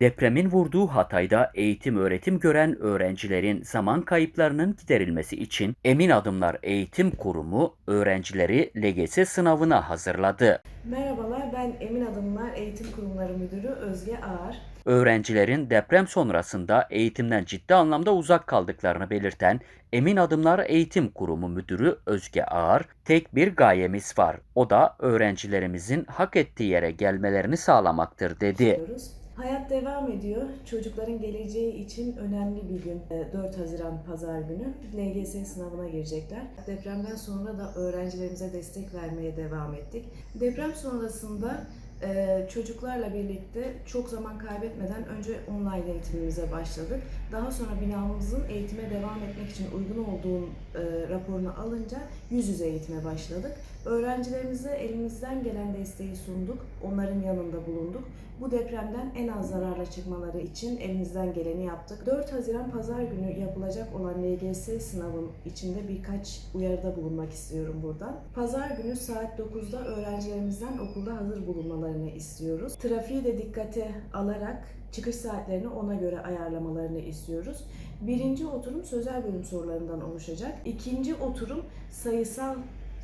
Depremin vurduğu Hatay'da eğitim öğretim gören öğrencilerin zaman kayıplarının giderilmesi için Emin Adımlar Eğitim Kurumu öğrencileri LGS sınavına hazırladı. Merhabalar, ben Emin Adımlar Eğitim Kurumları Müdürü Özge Ağar. Öğrencilerin deprem sonrasında eğitimden ciddi anlamda uzak kaldıklarını belirten Emin Adımlar Eğitim Kurumu Müdürü Özge Ağar, tek bir gayemiz var. O da öğrencilerimizin hak ettiği yere gelmelerini sağlamaktır dedi. diyoruz. Hayat devam ediyor. Çocukların geleceği için önemli bir gün. e, 4 Haziran Pazar günü LGS sınavına girecekler. Depremden sonra da öğrencilerimize destek vermeye devam ettik. Deprem sonrasında e, çocuklarla birlikte çok zaman kaybetmeden önce online eğitimimize başladık. Daha sonra binamızın eğitime devam etmek için uygun olduğu e, raporunu alınca yüz yüze eğitime başladık. Öğrencilerimize elimizden gelen desteği sunduk. Onların yanında bulunduk. Bu depremden en az zararla çıkmaları için elimizden geleni yaptık. 4 Haziran Pazar günü yapılacak olan LGS sınavın içinde birkaç uyarıda bulunmak istiyorum buradan. Pazar günü saat 9'da öğrencilerimizden okulda hazır bulunmalarını istiyoruz. Trafiği de dikkate alarak çıkış saatlerini ona göre ayarlamalarını istiyoruz. Birinci oturum sözel bölüm sorularından oluşacak. İkinci oturum sayısal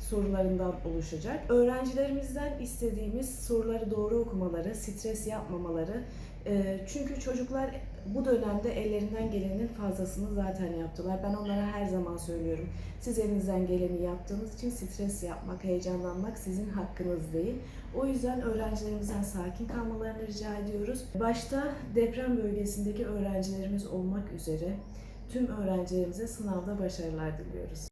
sorularından oluşacak. Öğrencilerimizden istediğimiz soruları doğru okumaları, stres yapmamaları. Ee, Çünkü çocuklar bu dönemde ellerinden gelenin fazlasını zaten yaptılar. Ben onlara her zaman söylüyorum. Siz elinizden geleni yaptığınız için stres yapmak, heyecanlanmak sizin hakkınız değil. O yüzden öğrencilerimizden sakin kalmalarını rica ediyoruz. Başta deprem bölgesindeki öğrencilerimiz olmak üzere tüm öğrencilerimize sınavda başarılar diliyoruz.